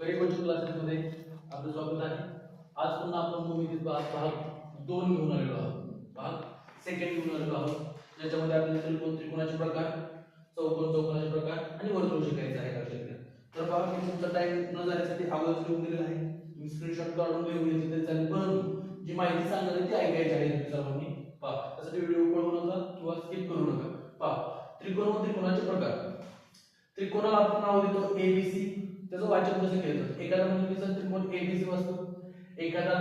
Career coaching क्लासेसमध्ये आपलं स्वागत आहे. आज पुन्हा आपण भूमितीत भाग दोन घेऊन आलेलो आहोत. भाग सेकंड घेऊन आलेलो आहोत. ज्याच्यामध्ये आपल्याला त्रिकोण त्रिकोणाचे प्रकार? चौकोन चौकोनाचे प्रकार आणि वर्तुळ शिकायचं आहे लक्षात घ्या. तर पहा मी तुमचा टाइम न जाण्यासाठी आवाज लिहून दिलेला आहे. तुम्ही स्क्रीनशॉट काढून घेऊन घेतली तरी चालेल. परंतु जी माहिती सांगणार आहे ती ऐकायची आहे सर्वांनी. पहा त्यासाठी व्हिडिओ पळवू नका किंवा स्किप करू नका. पहा त्रिकोण व त्रिकोणाचे प्रकार. त्रिकोणाला आपण नाव देतो एबीसी त्याचं वाचन कसं केलं जातं? एखादा म्हणजे त्रिकोण एबीसी वाचतो एखादा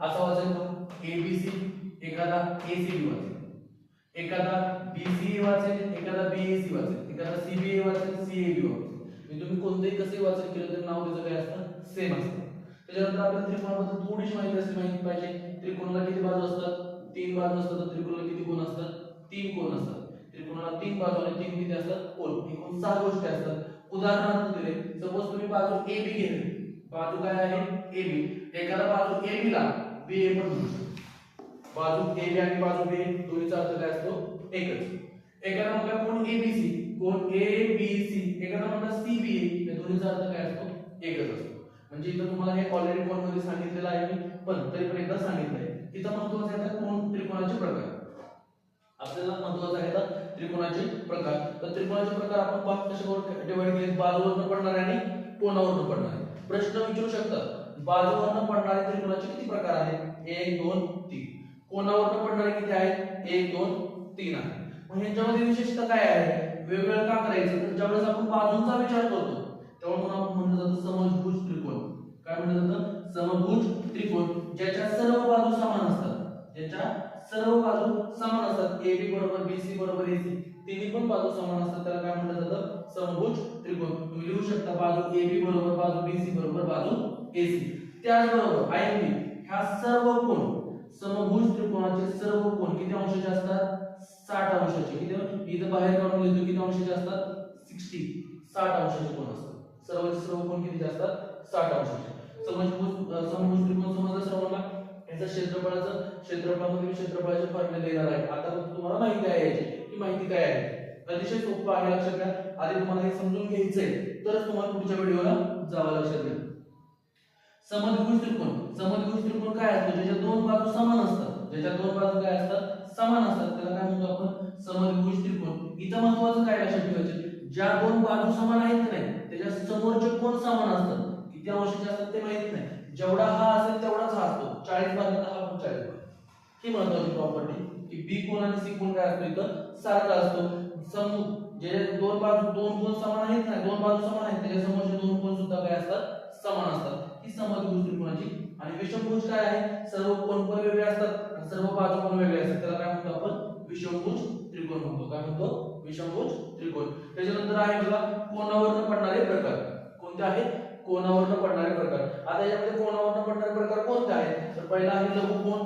असा वाचायचो एबीसी एखादा एसीबी वाचेल. एखादा बीसीए वाचेल एखादा बीएसी वाचेल. एखादा सीबीए वाचेल सीएबी वाचेल. म्हणजे तुम्ही कोणतंही कसंही वाचन केलं तर नाव त्याचं काय असतं? सेम असतं. त्याच्यानंतर आपल्याला त्रिकोणाबद्दल थोडीशी माहिती असली माहिती पाहिजे. त्रिकोणाला किती बाजू असतात? तीन बाजू असतात. तर त्रिकोणाला किती कोण असतात तीन कोण असतात. त्रिकोणाला तीन बाजू आणि तीन किती असतात? कोण? एकूण सहा गोष्टी असतात. उदाहरणार्थ दिले. सपोज तुम्ही बाजू ए बी घेतली. बाजू काय आहे? ए बी एखादा बाजू ए बी ला बी ए पण म्हणू शकतो. बाजू ए बी आणि बाजू बी दोन्हीचा अर्थ काय असतो? एकच. एखादा म्हणला कोण ए बी सी कोण ए बी सी एखादा म्हणला सी बी ए या दोन्हीचा अर्थ काय असतो? एकच असतो. म्हणजे इथं तुम्हाला हे ऑलरेडी कोणमध्ये सांगितलेलं आहे मी पण तरी पण एकदा सांगितलंय. इथं महत्वाचं आहे कोण त्रिकोणाचे प्रकार. आपल्याला महत्वाचं आहे त्रिकोणाचे प्रकार. तर त्रिकोणाचे प्रकार आपण पाच कशावर डिवाइड केले बाजूवरनं पडणारे आणि कोणावरनं पडणारे. प्रश्न विचारू शकतात बाजूवरनं पडणारे त्रिकोणाचे किती प्रकार आहेत? एक दोन तीन. कोणावरनं पडणारे किती आहेत? एक दोन तीन आहे मग ह्यांच्यामध्ये विशेषतः काय आहे? वेगवेगळं का करायचं? तर ज्यावेळेस आपण बाजूंचा विचार करतो तेव्हा म्हणून आपण म्हणलं जातं समभुज त्रिकोण. काय म्हणलं जातं? समभुज त्रिकोण ज्याच्या सर्व बाजू समान असतात. ज्याच्या सर्व बाजू समान असतात. ए बी बरोबर बी सी बरोबर ए सी तिन्ही पण बाजू समान असतात. त्याला काय म्हटलं जातं? समभुज त्रिकोण. तुम्ही लिहू शकता बाजू ए बी बरोबर बाजू बी सी बरोबर बाजू ए सी त्याचबरोबर आय बी ह्या सर्व कोण? समभुज त्रिकोणाचे सर्व कोण? किती अंशाचे असतात? साठ अंशाचे. किती? इथं बाहेर काढून लिहितो. किती अंशाचे असतात? सिक्स्टी. साठ अंशाचे कोण असतात? सर्व सर्व कोण किती असतात? साठ अंशाचे. समभुज समभुज त्रिकोण समजला सर्वांना? याचा क्षेत्रफळाचं क्षेत्रफळामध्ये मी क्षेत्रफळाचे फॉर्म्युले देणार आहे. आता तुम्हाला माहिती आहे याची. माहिती काय आहे? अतिशय सोपं आहे लक्षात घ्या. आधी तुम्हाला हे समजून घ्यायचंय. तरच तुम्हाला पुढच्या व्हिडिओला जावं लक्षात घ्या समद्विभुज त्रिकोण. समद्विभुज त्रिकोण काय असतो? ज्याच्या दोन बाजू समान असतात. ज्याच्या दोन बाजू काय असतात? समान असतात. त्याला काय म्हणतो आपण? समद्विभुज त्रिकोण. इथं महत्वाचं काय लक्षात ठेवायचं? ज्या दोन बाजू समान आहेत की नाही त्याच्या समोरचे कोण समान असतात? किती अंशाचे असतात ते माहीत नाही. जेवढा हा असेल तेवढाच हा असतो. चाळीस भागात हा पण चाळीस ही महत्वाची प्रॉपर्टी की बी कोण आणि सी कोण काय असतो इथं? सारखा असतो. समूह. जे दोन बाजू दोन कोण समान आहेत ना दोन बाजू समान आहेत त्याच्या समोरचे दोन कोण सुद्धा काय असतात? समान असतात. ही समद्विभुज त्रिकोणाची आणि विषमभुज काय आहे? सर्व कोण पण वेगळे असतात आणि सर्व बाजू पण वेगळे असतात. त्याला काय म्हणतो आपण? विषमभुज त्रिकोण म्हणतो. काय म्हणतो? विषमभुज त्रिकोण. त्याच्यानंतर आहे बघा कोणावर पडणारे प्रकार. कोणते आहेत? कोणावरनं पडणारे प्रकार? आता यामध्ये कोणावरनं पडणारे प्रकार कोणते आहेत? तर पहिला आहे लघुकोण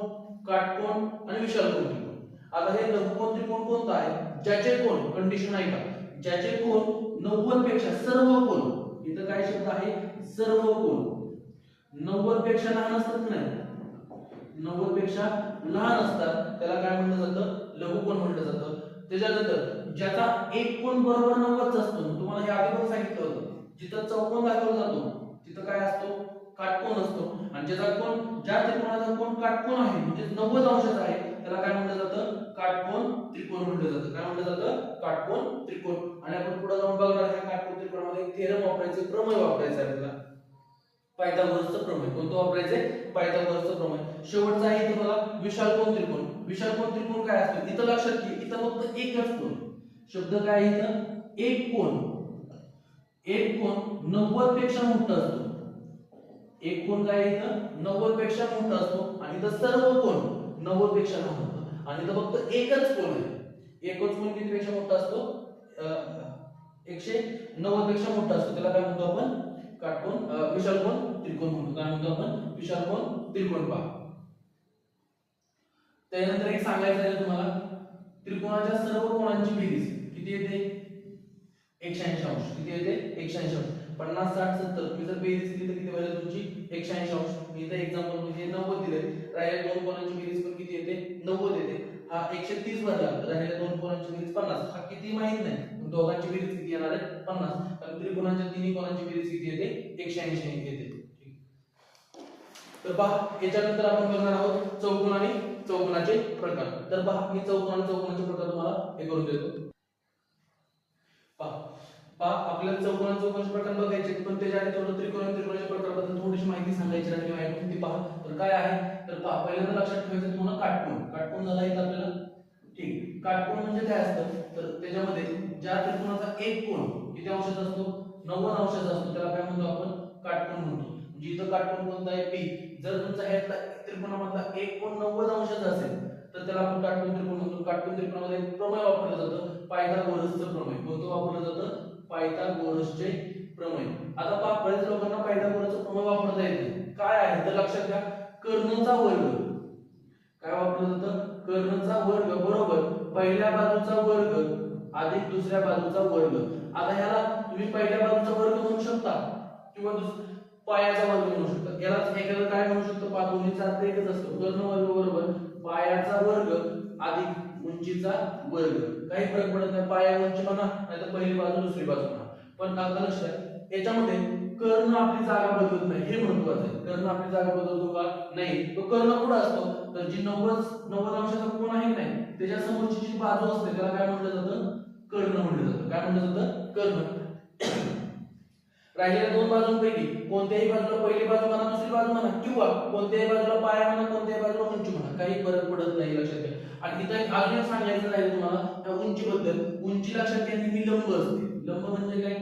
काटकोण आणि विशाल कोण त्रिकोण. आता हे लघुकोण त्रिकोण कोणता आहे? ज्याचे कोण? कंडिशन आहे का? ज्याचे कोण? नव्वदपेक्षा सर्व कोण? इथं काय शब्द आहे? सर्व कोण. नव्वदपेक्षा लहान असतात नाही? नव्वदपेक्षा लहान असतात. त्याला काय म्हटलं जातं? लघुकोण म्हटलं जातं. त्याच्यानंतर ज्याचा एक कोण बरोबर नव्वदचा असतो तुम्हाला हे आधी पण सांगितलं होतं. जिथं चौकोन दाखवला जातो तिथं काय असतो? काटकोन असतो. आणि ज्याचा कोण ज्या त्रिकोणाचा कोण काटकोन आहे म्हणजे नव्वद अंशाचा आहे त्याला काय म्हटलं जातं? काटकोन त्रिकोण म्हटलं जातं. काय म्हटलं जातं? काटकोन त्रिकोण. आणि आपण पुढे जाऊन बघणार ह्या काटकोन त्रिकोणामध्ये थेरम वापरायचे प्रमेय वापरायचं आहे आपल्याला. पायथागोरसचं प्रमेय. कोणतं आहे? पायथागोरसचं प्रमेय. शेवटचा आहे इथं बघा विशालकोन त्रिकोण. विशालकोन त्रिकोण काय असतो? इथं लक्षात घे इथं फक्त एक असतो शब्द काय आहे इथं? एक कोण एक कोण नव्वदपेक्षा मोठा असतो. एक कोण काय इथं? नव्वदपेक्षा मोठा असतो. आणि इथं सर्व कोण नव्वदपेक्षा लहान होतं. आणि इथं फक्त एकच कोण आहे. एकच कोण किती पेक्षा मोठा असतो? एकशे नव्वदपेक्षा मोठा असतो. त्याला काय म्हणतो आपण? काटकोण विशाल कोण? त्रिकोण म्हणतो. काय म्हणतो आपण? विशालकोन त्रिकोण पहा. त्यानंतर एक सांगायचं आहे तुम्हाला. त्रिकोणाच्या सर्व कोणांची बेरीज किती येते? एकशे ऐंशी अंश. किती येते? एकशे ऐंशी अंश. पन्नास साठ सत्तर. तुम्ही जर बेरीज केली तर किती पाहिजे तुमची? एकशे ऐंशी अंश. मी इथं एक्झाम्पल म्हणजे नव्वद दिले राहिल्या दोन कोणांची बेरीज पण किती येते? नव्वद येते. हा एकशे तीस भरला राहिल्या दोन कोणांची बेरीज पन्नास. हा किती माहीत नाही. दोघांची बेरीज किती येणार आहे पन्नास. कारण त्रिकोणाच्या तिन्ही कोणाची बेरीज किती येते? एकशे ऐंशी येते. तर पहा याच्यानंतर आपण करणार आहोत चौकोन आणि चौकोनाचे प्रकार. तर पहा मी चौकोन आणि चौकोनाचे प्रकार तुम्हाला हे करून देतो. पहा आपल्याला चौकोन आणि चौकोनाचे प्रकार बघायचे पण त्याच्या आधी थोडं त्रिकोण त्रिकोणाच्या प्रकाराबद्दल थोडीशी माहिती सांगायची राहिली माहिती ती पहा. तर काय आहे? तर पहा पहिल्यांदा लक्षात ठेवायचं तुम्हाला काटकोण काटकोण झाला इथं आपल्याला ठीक. काटकोण म्हणजे काय असतं? तर त्याच्यामध्ये ज्या त्रिकोणाचा एक कोण किती अंशाचा असतो? नव्वद अंशाचा असतो. त्याला काय म्हणतो आपण? काटकोण म्हणतो. म्हणजे इथं काटकोण कोणता आहे? पी. जर तुमचा ह्यातला त्रिकोणामधला एक कोण नव्वद अंशाचा असेल तर त्याला आपण काटकोण त्रिकोण म्हणतो. काटकोण त्रिकोणामध्ये एक प्रमेय वापरलं जातं. पायथागोरसचं प्रमेय. कोणतं वापरलं जातं? पायथागोरसचे प्रमेय. आता पहा बरेच लोकांना पायथागोरसचं प्रमेय वापरता येते. काय आहे? तर लक्षात घ्या कर्णचा वर्ग. काय वापरलं जातं? कर्णचा वर्ग बरोबर. पहिल्या बाजूचा वर्ग अधिक दुसऱ्या बाजूचा वर्ग. आता ह्याला तुम्ही पहिल्या बाजूचा वर्ग म्हणू शकता किंवा दुस- पायाचा वर्ग म्हणू शकता. याला एखादं काय म्हणू शकतो? पहा दोन्हीचा अर्थ एकच असतो. कर्ण वर्ग बरोबर पायाचा वर्ग अधिक उंचीचा वर्ग. काही फरक पडत नाही पाया उंची म्हणा नाहीतर पहिली बाजू दुसरी बाजू म्हणा पण आता लक्षात याच्यामध्ये कर्ण आपली जागा बदलत नाही. हे महत्वाचं आहे. कर्ण आपली जागा बदलतो का? नाही. तो कर्ण कुठं असतो? तर जी नव्वद नव्वद अंशाचा कोण आहे नाही? त्याच्या समोरची जी बाजू असते त्याला काय म्हटलं जातं? कर्ण म्हटलं जातं. काय म्हटलं जातं? कर्ण. राहिलेल्या दोन बाजूंपैकी कोणत्याही बाजूला पहिली बाजू म्हणा दुसरी बाजू म्हणा किंवा कोणत्याही बाजूला पाया म्हणा कोणत्याही बाजूला उंची फरक पडत नाही लक्षात घ्या. आणि इथं एक अजून सांगायचं राहिलं तुम्हाला त्या उंचीबद्दल. उंची लक्षात घ्या ती लंब असते. लंब म्हणजे काय?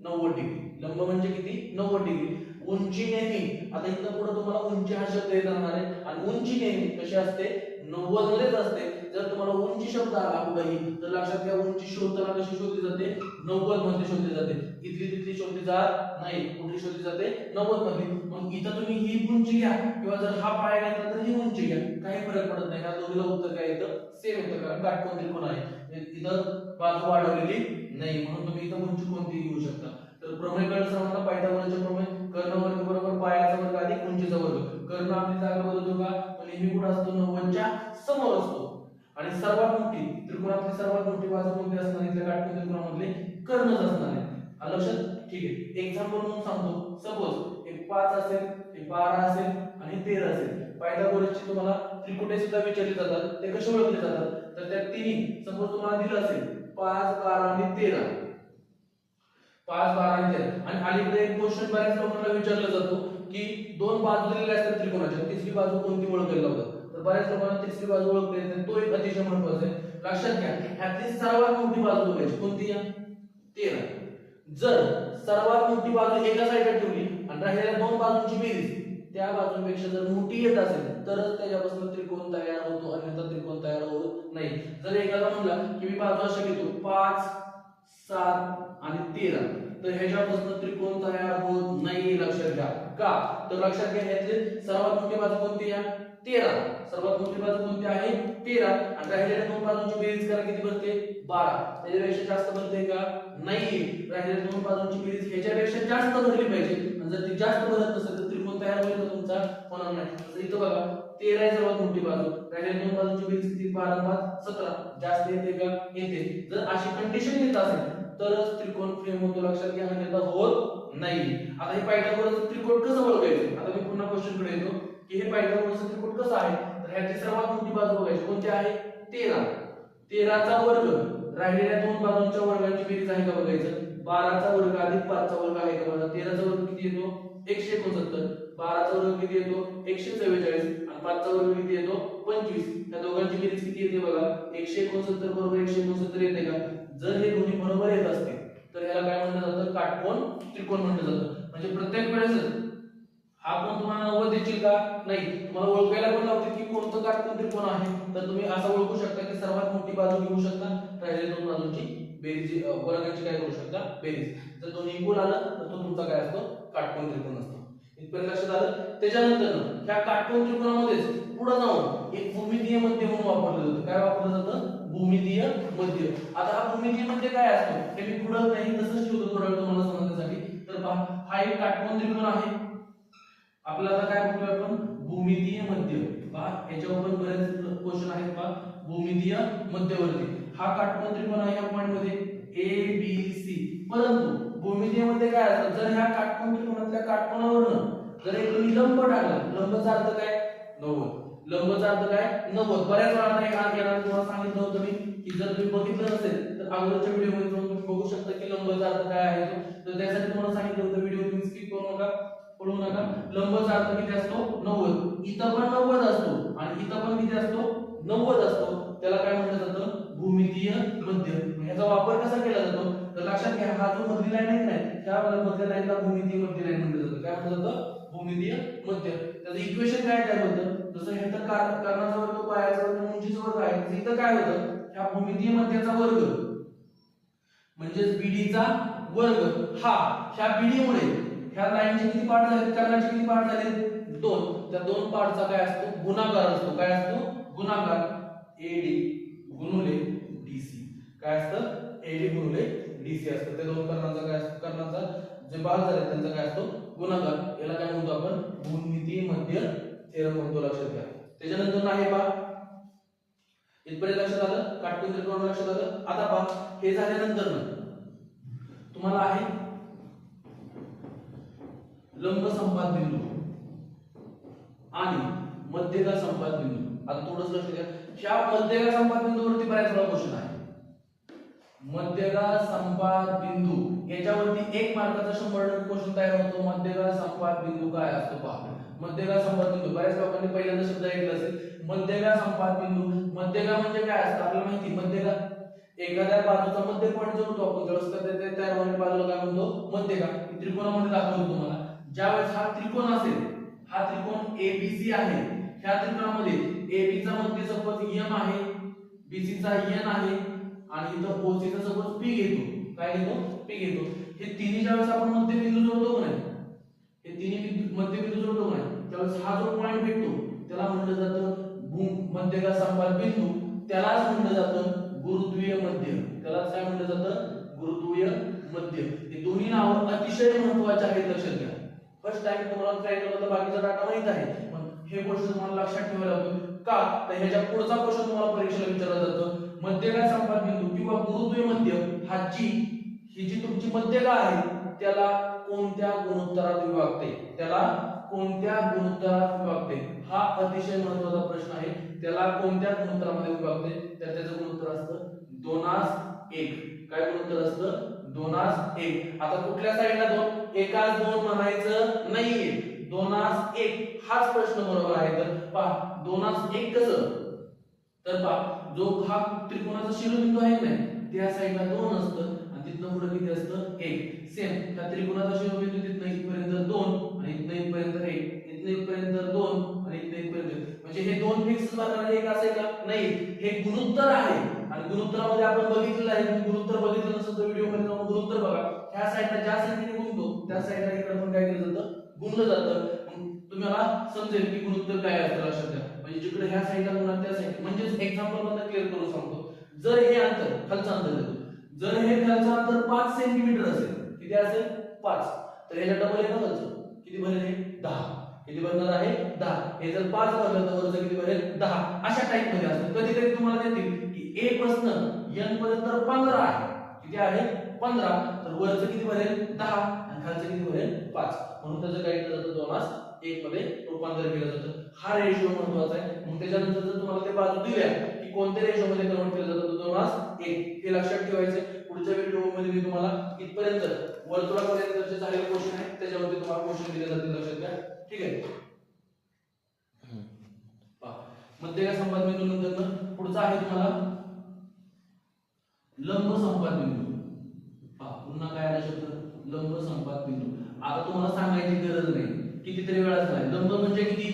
नव्वद डिग्री. लंब म्हणजे किती? नव्वद डिग्री. उंची नेहमी. आता इथं पुढे तुम्हाला उंची हा शब्द येत राहणार आहे. आणि उंची नेहमी कशी असते? नव्वद मध्येच असते. जर तुम्हाला उंची शब्द आला कुठेही तर लक्षात घ्या उंची शोधताना कशी शोधली जाते? नव्वदमध्ये शोधली जाते. इथली तिथली शोधली जात नाही. कुठली शोधली जाते? नव्वदमध्ये मग इथं तुम्ही ही उंची घ्या. किंवा जर हा पाया घेतला तर ही उंची घ्या. काही फरक पडत नाही. कारण दोघीला उत्तर काय येतं? सेम येतं. कारण काटकोन त्रिकोण आहे. इथं बाजू वाढवलेली नाही. म्हणून तुम्ही इथं उंची कोणती घेऊ शकता? तर प्रमेय कर्ण सर्वांना पायथागोरसचे प्रमेय कर्ण वर्ग बरोबर पायाचा वर्ग अधिक उंचीचा वर्ग. कर्ण आपली जागा बदलतो का? पण नेहमी कुठं असतो? नव्वदच्या समोर असतो. आणि सर्वात मोठी त्रिकोणातली सर्वात मोठी बाजू कोणती असणार? इथल्या काटकोन त्रिकोणामधले कर्णच असणार आहे. लक्षात? ठीक आहे. एक्झाम्पल म्हणून सांगतो. सपोज एक पाच असेल एक बारा असेल आणि तेरा असेल. पायथागोरसची तुम्हाला त्रिकुटे सुद्धा विचारले जातात. ते कसे ओळखले जातात? तर त्या तिन्ही सपोज तुम्हाला दिलं असेल पाच बारा आणि तेरा. पाच बारा आणि तेरा. आणि अलीकडे एक क्वेश्चन बऱ्याच लोकांना विचारला जातो की दोन बाजू दिलेल्या असतात त्रिकोणाच्या तिसरी बाजू कोणती ओळखायला लावतात? तर बऱ्याच लोकांना तिसरी बाजू ओळखते येत. तो एक अतिशय महत्त्वाचा आहे. लक्षात घ्या. ह्यातली सर्वात मोठी बाजू बघायची. कोणती? या तेरा. जर सर्वात मोठी बाजू एका साईडला ठेवली आणि राहिलेल्या दोन बाजूंची बेरीज त्या बाजूपेक्षा जर मोठी येत असेल तरच त्याच्यापासून त्रिकोण तयार होतो अन्यथा त्रिकोण तयार होत नाही. जर एखादा म्हणला की मी बाजू अशा घेतो पाच सात आणि तेरा तर ह्याच्यापासून त्रिकोण तयार होत नाही लक्षात घ्या का? तर लक्षात घ्या सर्वात मोठी बाजू कोणती आहे? तेरा. सर्वात मोठी बाजू कोणती आहे? तेरा. आणि राहिलेल्या दोन बाजूंची बेरीज करा किती बनते? बारा. त्याच्यापेक्षा जास्त बनते का? नाही राहिलेल्या दोन बाजूंची बेरीज ह्याच्यापेक्षा जास्त भरली पाहिजे. आणि जर ती जास्त भरत नसेल तर त्रिकोण तयार होईल का तुमचा? होणार नाही. इथं बघा तेरा आहे सर्वात मोठी बाजू. राहिलेल्या दोन बाजूंची बेरीज किती? बारा पाच सतरा. जास्त येते का? येते. जर अशी कंडिशन येत असेल तरच त्रिकोण फ्रेम होतो. लक्षात घ्या होत नाही. आता हे पायथागोरसचं त्रिकोण कसं ओळखायचं? आता मी पुन्हा क्वेश्चनकडे येतो की हे पायथागोरसचं त्रिकोण कसं आहे? तर ह्याची सर्वात मोठी बाजू बघायची. कोणती आहे? तेरा. तेराचा वर्ग. राहिलेल्या दोन बाजूंच्या वर्गांची बेरीज आहे का बघायचं? बाराचा वर्ग अधिक पाचचा वर्ग आहे का बघा? तेराचा वर्ग किती येतो? एकशे एकोणसत्तर. बाराचा वर्ग किती येतो? एकशे चव्वेचाळीस. आणि पाचचा वर्ग किती येतो? पंचवीस. या दोघांची बेरीज किती येते बघा? एकशे एकोणसत्तर बरोबर एकशे एकोणसत्तर येते का? जर हे दोन्ही बरोबर येत असतील तर याला काय म्हणलं जातं काटकोण त्रिकोण म्हटलं जातं. म्हणजे प्रत्येक वेळेस हा कोण तुम्हाला नव्वद देशील का? नाही. तुम्हाला ओळखायला पण लावते की कोणतं काटकोण त्रिकोण आहे. तर तुम्ही असं ओळखू शकता की सर्वात मोठी बाजू घेऊ शकता. राहिले दोन बाजूंची बेरीज वर्गाची काय करू शकता? बेरीज. जर दोन्ही इक्वल आलं तर तो तुमचा काय असतो? काटकोण त्रिकोण असतो. इथपर्यंत लक्षात आलं? त्याच्यानंतर ह्या काटकोण त्रिकोणामध्येच पुढे जाऊन एक भूमितीय मध्य म्हणून वापरलं जातं. काय वापरलं जातं? भूमितीय मध्य. आता हा भूमितीय मध्य काय असतो? हे मी पुढं नाही तसंच ठेवतो थोडं वेळ तुम्हाला समजण्यासाठी. तर पहा हा एक काटकोन त्रिकोण आहे. आपल्याला आता काय बघतोय आपण? भूमितीय मध्य. पहा याच्यावर पण बरेच क्वेश्चन आहेत पहा. भूमितीय मध्यवर्ती. हा काटकोन त्रिकोण आहे या पॉइंटमध्ये. ए बी सी परंतु भूमितीमध्ये काय असतं? जर ह्या काटकोन त्रिकोणातल्या काटकोनावरनं जर एक तुम्ही लंब टाकला लंबचा अर्थ काय? नव्वद. लंबचा अर्थ काय? नव्वद. बऱ्याच वेळा एक हा केला तुम्हाला सांगितलं होतं मी की जर तुम्ही बघितलं नसेल तर अगोदरच्या व्हिडिओमध्ये जाऊन तुम्ही बघू शकता की लंबचा अर्थ काय आहे तो. तर त्यासाठी तुम्हाला सांगितलं होतं व्हिडिओ तुम्ही स्किप करू नका पळू नका. लंबचा अर्थ किती असतो? नव्वद. इथं पण नव्वद असतो आणि इथं पण किती असतो? नव्वद असतो. त्याला काय म्हटलं जातं? भूमितीय मध्य. याचा वापर कसा केला जातो? तर लक्षात घ्या हा जो मधली लाईन आहे नाही त्या मधल्या लाईनला भूमितीय मध्य लाईन म्हटलं जातं. काय म्हटलं जातं? भूमितीय मध्य. त्याचं इक्वेशन काय काय होतं? जसं हे तर कर्णाचा वर्ग पायाचा वर्ग उंचीचा वर्ग आहे. इथं काय होतं? ह्या भूमितीय मध्याचा वर्ग. म्हणजेच बीडीचा वर्ग. हा ह्या बीडी मुळे ह्या लाईनचे किती पार्ट झाले कर्णाचे किती पार्ट झाले दोन. त्या दोन पार्टचा काय असतो? गुणाकार असतो. काय असतो? गुणाकार. एडी गुणुले डीसी काय असतं? एडी गुणुले डीसी असतं. त्या दोन कर्णाचा काय असतो? कर्णाचा जे भाग झाले त्यांचा काय असतो? गुणाकार. याला काय म्हणतो आपण? भूमिती मध्य थेरम म्हणतो. लक्षात घ्या. त्याच्यानंतर आहे पहा. इथपर्यंत लक्षात आलं? काटकोन त्रिकोण लक्षात आलं? आता पहा. हे झाल्यानंतर ना तुम्हाला आहे लंब संपात बिंदू आणि मध्यगा संपात बिंदू. आता थोडस लक्ष द्या. ह्या मध्यगा संपात बिंदूवरती बऱ्याच वेळा क्वेश्चन आहे. मध्यगा संपात बिंदू. याच्यावरती एक मार्काचा शंभर टक्के क्वेश्चन तयार होतो. मध्यगा संपात बिंदू काय असतो पहा. मध्यगा संपात बिंदू. बऱ्याच लोकांनी पहिल्यांदा शब्द ऐकला असेल. मध्यगा संपात बिंदू. मध्यगा म्हणजे काय असतं? आपल्याला माहिती मध्यगा एखाद्या बाजूचा मध्य पॉईंट जोडतो आपण त्यावेळेस तयार त्या होणाऱ्या बाजूला काय म्हणतो? मध्यगा का? त्रिकोणामध्ये दाखवतो तुम्हाला. ज्यावेळेस हा त्रिकोण असेल हा त्रिकोण एबीसी आहे ह्या त्रिकोणामध्ये एबीचा चा मध्य सपोज एम आहे बीसीचा चा एन आहे आणि इथं OC चा सपोज पी घेतो. काय घेतो? पी घेतो. हे तिन्ही ज्यावेळेस आपण मध्यबिंदू जोडतो का नाही? हे तिन्ही बिंदू मध्यबिंदू जोडतो का नाही? त्यावेळेस हा जो पॉईंट भेटतो त्याला म्हटलं जातं भूम मध्यगा संपात बिंदू. त्यालाच म्हटलं जातं गुरुद्वीय मध्य. त्याला काय म्हटलं जातं? गुरुद्वीय मध्य. हे दोन्ही नाव अतिशय महत्त्वाचे आहेत लक्षात घ्या. फर्स्ट टाइम तुम्हाला ट्रायंगल मधला बाकीचा डाटा माहीत आहे. पण हे गोष्ट तुम्हाला लक्षात ठेवायला हवी का? तर ह्याच्या पुढचा क्वेश्चन तुम्हाला परीक्षेला विचारला जातो. मध्यगा संपात बिंदू किंवा गुरुद्वीय मध्य हा जी ही जी तुमची मध्यगा आहे? त्याला कोणत्या गुणोत्तरात विभागते? त्याला कोणत्या गुणोत्तरात विभागते? हा अतिशय महत्त्वाचा प्रश्न आहे. त्याला कोणत्या गुणोत्तरामध्ये विभागते? तर त्याचं गुणोत्तर असतं दोनास एक. काय गुणोत्तर असतं? दोनास एक. आता कुठल्या साईडला दोन? एकाच दोन म्हणायचं नाहीये. दोनास एक. हाच प्रश्न बरोबर आहे. तर पहा दोनास एक कसं? तर पहा जो हा त्रिकोणाचा शिरोबिंदू आहे ना त्या साईडला दोन असतं आणि तिथनं पुढे किती असतं? एक. सेम त्या त्रिकोणाचा शिरोबिंदू तिथनं इथपर्यंत दोन. आणि इथनं इथपर्यंत एक इथनं इथपर्यंत दोन आणि इथनं इथपर्यंत म्हणजे हे दोन फिक्स प्रकारे एक असेल का? नाही. हे गुणोत्तर आहे. आणि गुणोत्तरामध्ये आपण बघितलेलं आहे. गुणोत्तर बघितलं नसेल तर व्हिडिओमध्ये जाऊन गुणोत्तर बघा. ह्या साईडला ज्या संख्येने गुणतो त्या साईडला इकडे पण काय केलं जातं? गुणलं जातं. तुम्हाला समजेल की गुणोत्तर काय असतं लक्षात द्या म्हणजे जिकडे ह्या साईडला गुणा त्या साईड म्हणजेच एक्झाम्पलमध्ये क्लिअर करून सांगतो. जर हे अंतर खालचं अंतर देतो जर हे खालचं अंतर पाच सेंटीमीटर असेल किती असेल? पाच. तर ह्याच्या डबल येतं खालचं किती बनेल हे दहा. किती बनणार आहे? दहा. हे जर पाच बनलं तर वरचं किती बनेल दहा. अशा टाइपमध्ये असतं. कधीतरी तुम्हाला देतील की ए पासन एन पर्यंत पंधरा आहे. किती आहे? पंधरा. तर वरचं किती बनेल दहा. आणि खालचं किती बनेल पाच. म्हणून त्याचं काय केलं जातं दोनास? एक मध्ये रूपांतर केलं जातं. हा रेशो महत्त्वाचा आहे. मग त्याच्यानंतर जर तुम्हाला ते बाजू दिल्या की कोणत्या रेशो मध्ये कन्वर्ट केलं जातं दोनास? एक. हे लक्षात ठेवायचं पुढच्या व्हिडिओमध्ये मी तुम्हाला इथपर्यंत वर्तुळापर्यंत जे झालेले क्वेश्चन आहेत त्याच्यावरती तुम्हाला क्वेश्चन दिले जातील लक्षात घ्या. ठीक आहे? पहा. संपाद बिंदू नंतर पुढचा आहे तुम्हाला. लंब संपाद बिंदू पहा पुन्हा काय आला शब्द? लंब संपाद बिंदू आता तुम्हाला सांगायची गरज नाही. कितीतरी वेळा झालाय. लंब म्हणजे किती?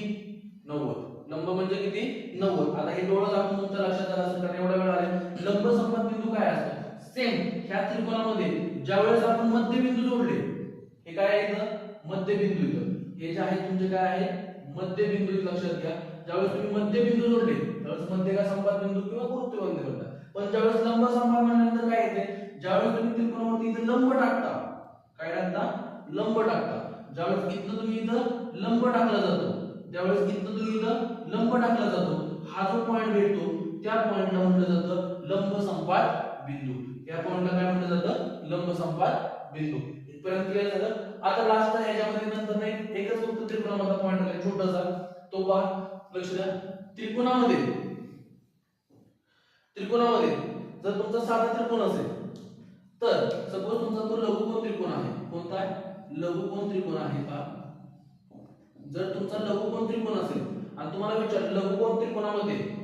नव्वद. लंब म्हणजे किती? नव्वद. आता हे डोळं दाखवून तुमच्या लक्षात आलं असेल कारण एवढ्या वेळा आले. लंब संपाद बिंदू काय असतो? सेम. ह्या त्रिकोणामध्ये ज्यावेळेस आपण मध्यबिंदू जोडले हे काय आहे इथं? मध्यबिंदू इथं. हे जे आहे तुमचे काय आहे? मध्यबिंदू इथं लक्षात घ्या. ज्यावेळेस तुम्ही मध्यबिंदू जोडले त्यावेळेस मध्यगा संपाद बिंदू किंवा गुरुत्वबंध करता पण ज्यावेळेस लंब संपात म्हणल्यानंतर काय येते? ज्यावेळेस तुम्ही त्रिकोणावरती इथं लंब टाकता काय टाकता? लंब टाकता. ज्यावेळेस इथं तुम्ही इथं लंब टाकला जातो त्यावेळेस इथं तुम्ही इथं लंब टाकला जातो. हा जो पॉइंट भेटतो त्या पॉईंटला म्हटलं जातं लंब संपाद बिंदू. या पॉईंटला काय म्हटलं जातं? लंब संपात बिंदू. इथपर्यंत क्लिअर झालं? आता लास्ट याच्यामध्ये नंतर नाही एकच फक्त त्रिकोणामधला पॉईंट आहे छोटासा. तो पहा लक्ष द्या. त्रिकोणामध्ये. त्रिकोणामध्ये. जर तुमचा साधा त्रिकोण असेल तर सपोज तुमचा तो लघुकोन त्रिकोण आहे. कोणता? आहे लघुकोन त्रिकोण आहे का? जर तुमचा लघुकोन त्रिकोण असेल आणि तुम्हाला विचार लघुकोन त्रिकोणामध्ये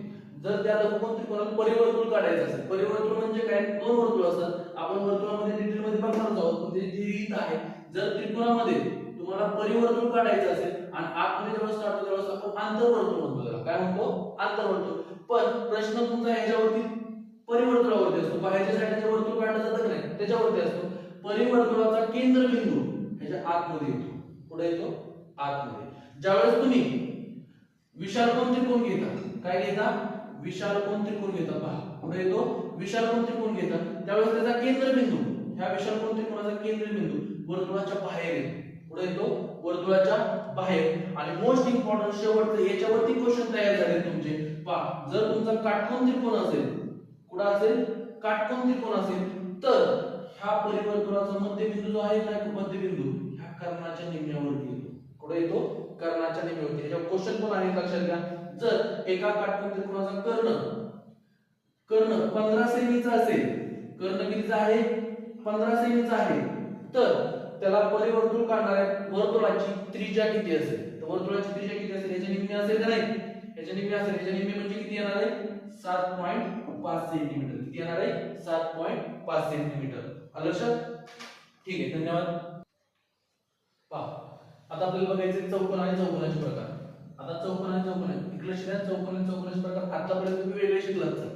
जर त्या लघुकोन त्रिकोणात परिवर्तुळ काढायचं असेल परिवर्तुळ म्हणजे काय? दोन वर्तुळ असतात. आपण वर्तुळामध्ये डिटेल मध्ये बघणार आहोत म्हणजे जी रीत आहे जर त्रिकोणामध्ये तुम्हाला परिवर्तुळ काढायचं असेल आणि आतमध्ये जेव्हा स्टार्ट होतो तेव्हा आपण आंतरवर्तुळ म्हणतो त्याला. काय म्हणतो? आंतरवर्तुळ. पण प्रश्न तुमचा ह्याच्यावरती परिवर्तुळावरती असतो. बाहेरच्या साईडला वर्तुळ काढलं जातं नाही त्याच्यावरती असतो. परिवर्तुळाचा केंद्रबिंदू ह्याच्या आतमध्ये येतो. पुढे येतो? आतमध्ये. ज्यावेळेस तुम्ही विशालकोन त्रिकोण घेता? काय घेता? विशालकोण त्रिकोण घेतात? पहा पुढे येतो. विशालकोण त्रिकोण घेतात? त्यावेळेस त्याचा केंद्रबिंदू. ह्या विशालकोण त्रिकोणाचा केंद्रबिंदू? वर्तुळाच्या बाहेर येतो. पुढे येतो. वर्तुळाच्या बाहेर. आणि मोस्ट इम्पॉर्टंट शेवटचं याच्यावरती क्वेश्चन तयार झाले तुमचे. पहा जर तुमचा काटकोन त्रिकोण असेल कुठं असेल? काटकोन त्रिकोण असेल तर ह्या परिवर्तुळाचा मध्यबिंदू जो आहे ना मध्यबिंदू. ह्या कर्णाच्या निम्म्यावरती येतो. कुठे येतो. कर्णाच्या निम्म्यावरती. याच्यावर क्वेश्चन पण आहे लक्षात घ्या. जर एका काटकोन त्रिकोणाचा कर्ण कर्ण पंधरा सेमीचा असेल कर्ण कितीचा आहे? पंधरा सेमीचा आहे. तर त्याला परिवर्तुळ काढणाऱ्या वर्तुळाची त्रिज्या किती असेल? तर वर्तुळाची त्रिज्या किती असेल? याच्या निम्मे असेल का नाही? याच्या निम्मे असेल. याच्या निम्मे म्हणजे किती येणार आहे? सात पॉईंट पाच सेंटीमीटर. किती येणार आहे? सात पॉईंट पाच सेंटीमीटर. आलं लक्षात? ठीक आहे धन्यवाद. पहा आता आपल्याला बघायचे चौकोन आणि चौकोनाचे प्रकार. आता चौकोन आणि चौकोन आहे इकडे शिकल्या चौकोन चौकोन प्रकार आतापर्यंत तुम्ही वेगळे शिकलात सर.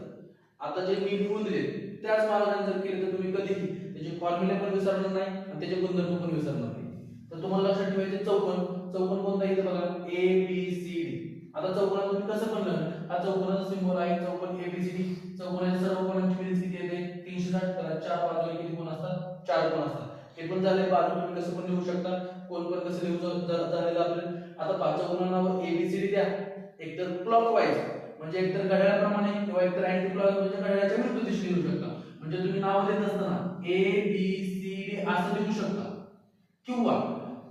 आता जे मी लिहून दिले त्याच मार्गाने जर केले तर तुम्ही कधीही त्याचे फॉर्म्युले पण विसरणार नाही आणि त्याचे गुणधर्म पण विसरणार नाही. तर तुम्हाला लक्षात ठेवायचे चौकोन. चौकोन कोणता इथे बघा. ए बी सी डी आता चौकोनात तुम्ही कसं बनलं हा चौकोनाचा सिंबल आहे. चौकोन ए बी सी डी चौकोनाच्या सर्व कोणांची बेरीज किती येते तीनशे साठ. करा चार बाजूला किती कोण असतात? चार कोण असतात. हे पण झाले बाजू. तुम्ही कसं पण लिहू शकता. कोण पण कसं लिहू झालेलं आपलं आता पाचच्या चौकोनावर एबीसीडी द्या. एकतर क्लॉकवाईज म्हणजे एकतर घड्याळाप्रमाणे किंवा एकतर अँटी क्लॉक म्हणजे घड्याळाच्या विरुद्ध दिशेने लिहू शकता. म्हणजे तुम्ही नाव देत असताना ए बी सी डी असं लिहू शकता. किंवा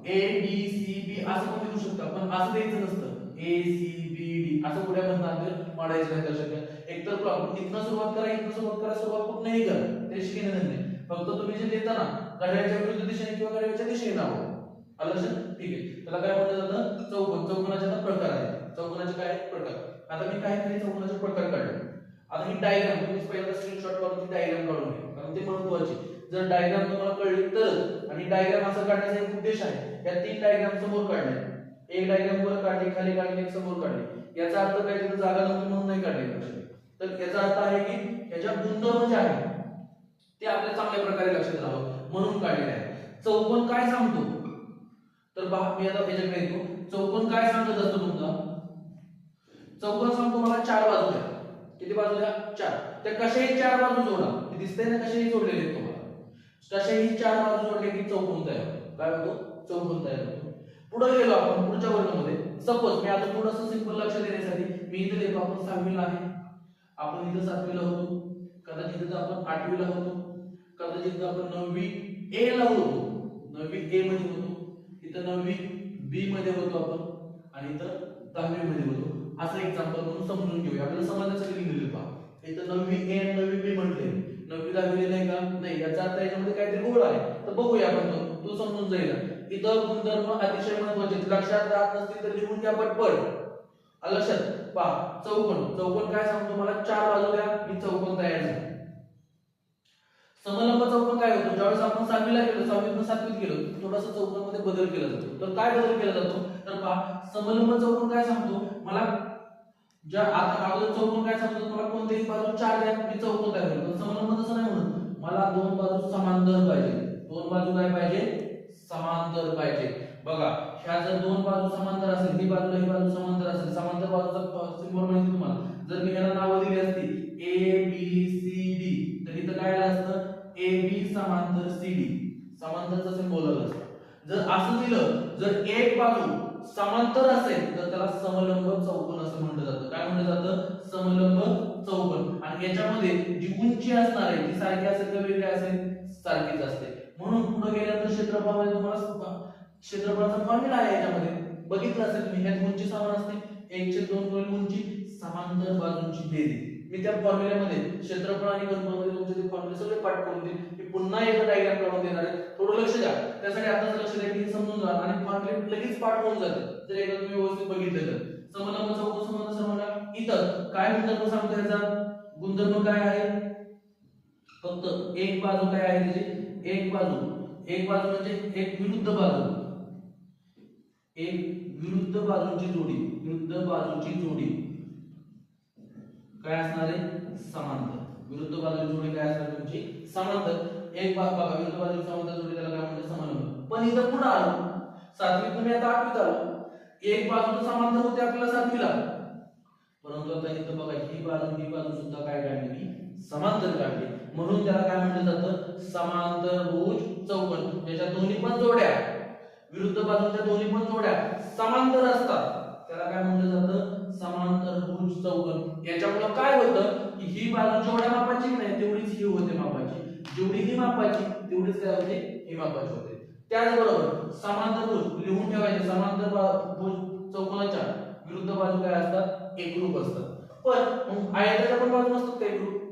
ए बी सी बी असं पण लिहू शकता पण असं द्यायचं नसतं. ए सी बी डी असं पुढे म्हणतात वाढायचं नाही दर्शक एकतर क्लॉक इथनं सुरुवात करा इथनं सुरुवात करा सुरुवात कुठनंही करा. ते शिकणे नाही फक्त तुम्ही जे देताना घड्याळाच्या विरुद्ध दिशेने किंवा घड्याळाच्या दिशेने नाव. आलं लक्षात? ठीक आहे. त्याला काय म्हटलं जातं? चौकोन. चौकोनाचे आता प्रकार आहेत. चौकोनाचे काय आहेत? प्रकार. आता मी काय काही चौकोनाचे प्रकार काढले आता ही डायग्राम तुम्ही पहिल्यांदा स्क्रीनशॉट काढून ती डायग्राम काढून घ्या. कारण ते महत्त्वाचे. जर डायग्राम तुम्हाला कळली तर आणि डायग्राम असं काढण्याचा एक उद्देश आहे या तीन डायग्राम समोर काढले एक डायग्राम वर काढली खाली काढली एक समोर काढली. याचा अर्थ काय? तिथं जागा नव्हती म्हणून नाही काढली लक्षात तर याचा अर्थ आहे की याच्या गुणधर्म जे म्हणजे आहे. ते आपल्या चांगल्या प्रकारे लक्षात राहावं म्हणून काढलेले आहे. चौकोन काय सांगतो? तर पहा मी आता त्याच्याकडे येतो. चौकोन काय सांगत असतो तुमचा? चौकोन सांगतो मला चार बाजू द्या किती बाजू द्या चार. त्या कशाही चार बाजू जोडा. हे दिसतंय ना कशाही जोडलेले आहेत तुम्हाला. कशाही चार बाजू जोडले की चौकोन तयार होतो. काय होतो? चौकोन तयार होतो. पुढे गेलो आपण पुढच्या वर्गामध्ये. सपोज मी आता थोडंसं सिंपल लक्ष देण्यासाठी मी इथे लिहितो आपण सहावीला आहे. आपण इथं सातवीला होतो. कदाचित इथं आपण आठवीला होतो. कदाचित आपण नववी ए ला होतो. नववी ए मध्ये होतो. इथं नववी बी मध्ये होतो आपण आणि इथं दहावी मध्ये होतो. असं एक्झाम्पल म्हणून समजून घेऊया. आपल्याला समजण्यासाठी लिहिलेलं पहा. इथं नववी ए आणि नववी बी म्हटले. नववी दहावी नाही का? नाही. याचा अर्थ याच्यामध्ये काहीतरी गोळ आहे. तर बघूया आपण तो. तो समजून जाईल. इथं गुणधर्म अतिशय महत्त्वाचे लक्षात राहत नसतील तर लिहून घ्या पटपट. लक्षात. पहा. चौकोन. चौकोन काय सांगतो? मला चार बाजू द्या. मी चौकोन तयार झाला. समलंब चौकोन काय होतो? ज्यावेळेस आपण सहावीला गेलो सहावीतून सातवीत गेलो थोडासा चौकोनमध्ये बदल केला जातो. तर काय बदल केला जातो? तर पहा समलंब चौकोन काय सांगतो? मला ज्या आता अगोदर चौकोन काय सांगतो? मला कोणत्याही बाजू चार द्या मी चौकोन काय करतो समलंब तसं नाही म्हणत. मला दोन बाजू समांतर पाहिजे. दोन बाजू काय पाहिजे? समांतर पाहिजे. बघा ह्या जर दोन बाजू समांतर असेल ही बाजूला ही बाजू समांतर असेल समांतर बाजूचा सिम्बॉल माहिती तुम्हाला? जर मी ह्याला नावं दिली असती ए बी AB समांतर CD समांतरचा सिम्बॉल आलं जर असं दिलं जर एक बाजू समांतर असेल तर त्याला समलंब चौकोन असं म्हटलं जातं. काय म्हटलं जातं? समलंब चौकोन. आणि याच्यामध्ये जी उंची असणार आहे ती सारखी असेल का वेगळी असेल? सारखीच असते. म्हणून पुढे गेल्यानंतर क्षेत्रफळामध्ये तुम्हाला क्षेत्रफळाचा फॉर्म्युला आहे याच्यामध्ये. बघितलं असेल तुम्ही ह्यात उंची समान असते. एकशे दोन गुणिले उंची समांतर बाजूंची बेरीज. मी त्या फॉर्म्युल्यामध्ये क्षेत्रफळ आणि घनफळामध्ये तुमचे ते फॉर्म्युले सगळे पाठ करून देईल मी पुन्हा एकदा डायग्राम काढून देणार आहे. थोडं लक्ष द्या. त्यासाठी आताच लक्ष द्या की समजून जा आणि फॉर्म्युले लगेच पाठ होऊन जाते. जर एकदा तुम्ही व्यवस्थित बघितलं तर. समलंब चौकोन समजा समजा इथं काय गुणधर्म सांगतो याचा गुणधर्म काय आहे? फक्त एक बाजू काय आहे त्याची? एक बाजू. एक बाजू म्हणजे एक विरुद्ध बाजू. एक विरुद्ध बाजूची जोडी. विरुद्ध बाजूची जोडी. काय असणार आहे? समांतर. विरुद्ध बाजूची जोडी काय असणार तुमची? समांतर. एक बाजू बघा विरुद्ध बाजू समांतर जोडी त्याला काय म्हणतात? समांतर. पण इथं पुढे आलो. सातवीत तुम्ही आता आठवीत आलो. एक बाजू तर समांतर होते आपल्याला सातवीला. परंतु आता इथं बघा ही बाजू ही बाजू सुद्धा काय काढली? मी समांतर काढली. म्हणून त्याला काय म्हटलं जातं? समांतरभुज चौकोन त्याच्या दोन्ही पण जोड्या. विरुद्ध बाजूच्या दोन्ही पण जोड्या समांतर असतात. त्याला काय म्हटलं जातं? समांतरभुज चौकोन याच्यामुळे काय होतं की ही बाजू जेवढ्या मापाची नाही तेवढीच ही होते मापाची. जेवढी ही मापाची तेवढीच काय होते? ही मापाची होते. त्याचबरोबर समांतरभुज लिहून ठेवायचे. समांतर भुज चौकोनाच्या विरुद्ध बाजू काय असतात? एकरूप असतात. पण आयताच्या पण बाजू नसतात का एकरूप?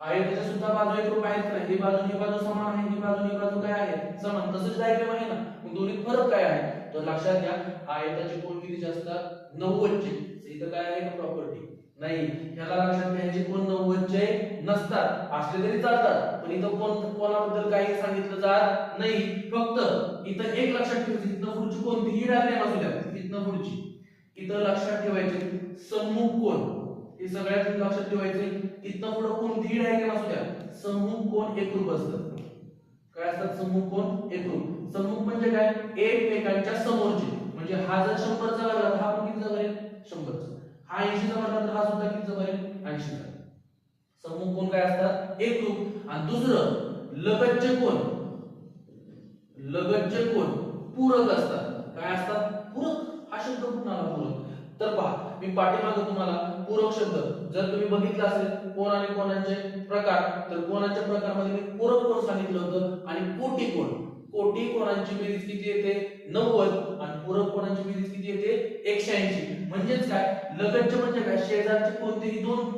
आयताच्या सुद्धा बाजू एकरूप आहेत ही बाजू ही बाजू समान आहे ही बाजू ही बाजू काय आहे समान तसंच डायग्राम आहे ना? मग दोन्ही फरक काय आहे? तर लक्षात घ्या आयताचे कोण किती असतात? नव्वदचे इथं काय आहे? प्रॉपर्टी. नाही. ह्याला लक्षात घ्यायचे कोण नव्वदचे नसतात. असले तरी चालतात. पण इथं कोण कोणाबद्दल काही सांगितलं जात नाही. फक्त इथं एक लक्षात ठेवायचं इथं पुढची कोणतीही डायग्राम असू द्या. इथनं पुढची. इथं लक्षात ठेवायचे समूह कोण? हे सगळ्यात लक्षात ठेवायचे. इथनं पुढे कोणतीही डायग्राम असू द्या. समूह कोण? एकरूप असतात काय असतात? सम्मुख कोण? एकरूप सम्मुख म्हणजे काय? एकमेकांच्या समोरचे. म्हणजे हा जर शंभरचा लागला तर हा पण कितीचा बरेल? शंभरचा. हा ऐंशीचा वर्ग तर हा सुद्धा कितीचा बरेल? ऐंशीचा. समूह कोण काय असतात? एकरूप. आणि दुसरं लगतचे कोण? लगतचे कोण? पूरक असतात. काय असतात? पूरक. हा शब्द कुठून आला? पूरक. तर पहा मी पाठीमागे तुम्हाला पूरक शब्द जर तुम्ही बघितलं असेल कोण आणि कोणाचे प्रकार तर कोणाच्या प्रकारमध्ये मी पूरक कोण सांगितलं होतं आणि कोटी कोण? कोटी कोणांची बेरीज किती येते नव्वद आणि पूरक कोणांची बेरीज किती येते एकशे ऐंशी. म्हणजेच काय? लगतचे म्हणजे काय? शेजारचे कोणतेही दोन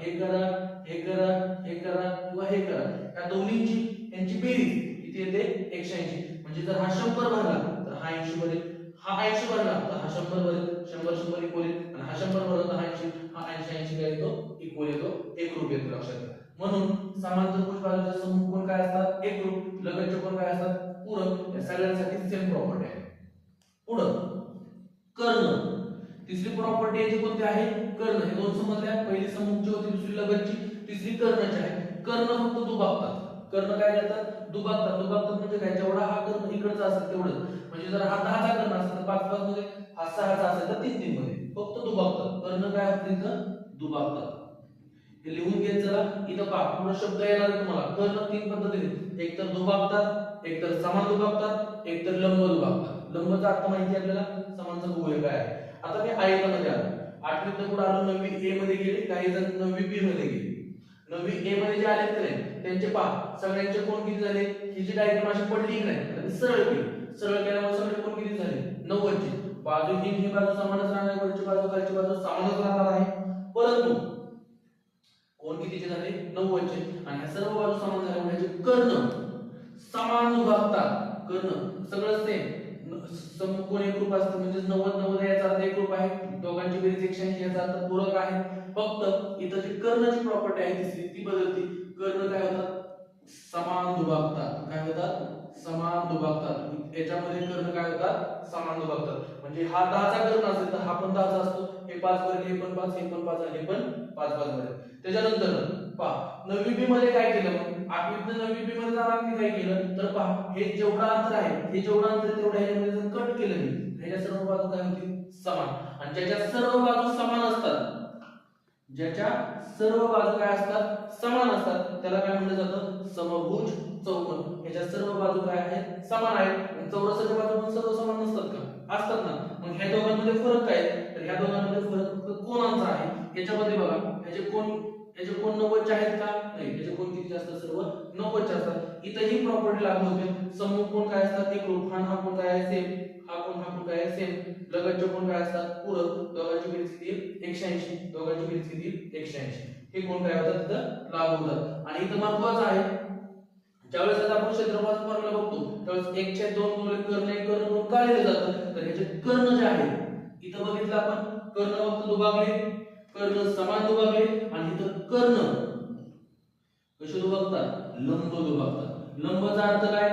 हे करा हे करा हे करा किंवा हे करा. या दोन्हींची यांची बेरीज किती येते एकशे ऐंशी. म्हणजे जर हा शंभर भरला तर हा ऐंशी भरेल हा ऐंशी भरला तर हा शंभर भरेल शंभर शंभर इक्वल येईल आणि हा शंभर वर्ग हा ऐंशी हा ऐंशी ऐंशी काय येतो? इक्वल येतो. एकरूप येतो लक्षात घ्या म्हणून समांतर भुज बाजूचे समूह कोण काय असतात? एकरूप लगतचे कोण काय असतात? पूरक. या सगळ्यांसाठी सेम प्रॉपर्टी आहे. पुढं कर्ण. तिसरी प्रॉपर्टी याची कोणती आहे? कर्ण. हे दोन समजल्या पहिली समूहची होती दुसरी लगतची. तिसरी कर्णची आहे. कर्ण फक्त दुभागतात. कर्ण काय करतात? दुभागतात. दुभागतात म्हणजे काय? जेवढा हा कर्ण इकडचा असेल तेवढं म्हणजे जर हा दहाचा कर्ण असेल तर पाच पाच मध्ये हा सहाचा असेल तर तीन तीन मध्ये फक्त दुभागतात कर्ण काय असतं इथं? दुभागतात हे लिहून घेत चला. इथं पहा पूर्ण शब्द येणार तुम्हाला. कर्ण तीन पद्धतीने एक तर दुभागतात एक तर समान दुभागतात एक तर लंब दुभागतात लंबचा अर्थ माहिती आपल्याला? समानचा भूय काय आहे? आता मी आयतामध्ये आलो. आठवी तर पुढे आलो? नववी ए मध्ये गेले. काही जण नववी बी मध्ये गेले. नववी ए मध्ये जे आले की नाही त्यांचे पहा. सगळ्यांचे कोण किती झाले? ही जी डायग्राम अशी पडली की नाही सरळ केली. सरळ केल्यामुळे सगळे कोण किती झाले? नव्वदचे. बाजू ही ही बाजू समानच राहणार वरची बाजू खालची बाजू समानच राहणार आहे. परंतु कोण कितीचे झाले? नव्वदचे आणि ह्या सर्व बाजू समान झाल्यामुळे जे म्हणजे कर्ण समान विभागतात कर्ण सगळं सेम समकोण एक रूप असतं म्हणजे नव्वद नव्वद याचा अर्थ एक रूप आहे. दोघांची बेरीज एकशे ऐंशी याचा अर्थ पूरक आहे. फक्त इथं जी कर्णची प्रॉपर्टी आहे तिसरी ती बदलती. कर्ण काय होतात? समान दुभागतात काय होतात? समान दुभागतात याच्यामध्ये कर्ण काय होतात? समान दुभागतात म्हणजे हा दहाचा कर्ण असेल तर हा पण दहाचा असतो. हे पाच भरेल हे पण पाच हे पण पाच आणि हे पण पाच पाच भरेल त्याच्यानंतर पहा नववी बी मध्ये काय केलं? मग आठवीत नववी बी मध्ये जाणार काय केलं? तर पहा हे जेवढा अंतर आहे हे जेवढा अंतर आहे ह्याच्यामध्ये जर कट केलं मी ह्याच्या सर्व बाजू काय होतील? समान. आणि ज्याच्या सर्व बाजू समान असतात ज्याच्या सर्व बाजू काय असतात? समान असतात. त्याला काय म्हटलं जातं? समभुज चौकोन. ह्याच्या सर्व बाजू काय आहेत? समान आहेत. आणि चौरसाच्या बाजू पण सर्व समान नसतात का? असतात ना. मग ह्या दोघांमध्ये फरक काय? तर ह्या दोघांमध्ये फरक फक्त कोणांचा आहे. याच्यामध्ये बघा. ह्याचे कोण ह्याचे कोण नव्वदचे आहेत का? नाही. ह्याचे कोण किती असतात सर्व नव्वदचे असतात. इथं ही प्रॉपर्टी लागू होते. समूह कोण काय असतात? एक रूप हा कोण काय असेल हा कोण हा कोण काय असेल लगतचे कोण काय असतात? पूरक दोघांची बेरीज किती एकशे ऐंशी. दोघांची बेरीज किती एकशे ऐंशी. हे कोण काय होतात? तिथं लागू होतात. आणि इथं महत्वाचं आहे ज्यावेळेस आपण क्षेत्रफळाचा फॉर्म्युला बघतो त्यावेळेस एकशे दोन गुणले कर्ण एक कर्ण म्हणून काय दिलं जातं तर ह्याचे कर्ण जे आहे इथं बघितलं आपण कर्ण फक्त दुभागले कर्ण समान दुभागले आणि इथं कर्ण. कसे दुभागतात? लंब दुभागतात. लंबचा अर्थ काय?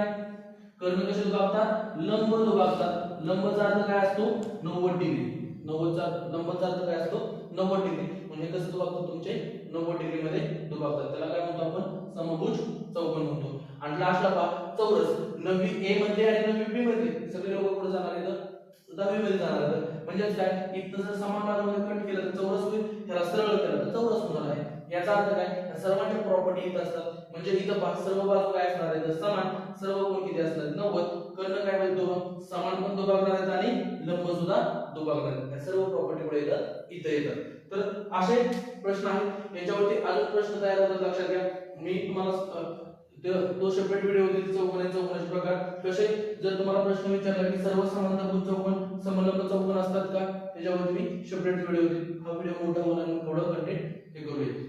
कर्ण कसे दुभागतात लंब दुभागतात लंबचा अर्थ काय असतो? नव्वद डिग्री. नव्वदचा लंबचा अर्थ काय असतो? नव्वद डिग्री. म्हणजे कसं दुभागतात तुमचे? नव्वद डिग्री मध्ये दुभागतात त्याला काय म्हणतो आपण? समभुज चौकोन म्हणतो. आणि लास्टला पहा चौरस. नववी ए मध्ये आणि नववी बी मध्ये. सगळे लोक पुढे जाणार आहेत दहावी मध्ये जाणार आहेत म्हणजे काय? इथं जर समान भागामध्ये कट केलं तर चौरस होईल. त्याला सरळ केलं तर चौरस होणार आहे. याचा अर्थ काय? या सर्वांच्या प्रॉपर्टी इथं असतात. म्हणजे इथं पहा सर्व बाजू काय असणार आहेत? समान सर्व कोण किती असणार नव्वद. कर्ण काय म्हणतो समान पण दुभागणार आहेत आणि लंब सुद्धा दुभागणार आहेत. या सर्व प्रॉपर्टी पुढे येतात इथं येतात तर असे प्रश्न आहेत. याच्यावरती अजून प्रश्न तयार होतात. लक्षात घ्या. मी तुम्हाला तो सेपरेट व्हिडिओ होती चौकोन चौकोनाचे प्रकार. कसे? जर तुम्हाला प्रश्न विचारला की सर्व समांतरभुज चौकोन? समलंब चौकोन असतात का? त्याच्यावरती मी सेपरेट व्हिडिओ होती. हा व्हिडिओ मोठा होणार थोडं कंटेंट हे करूया.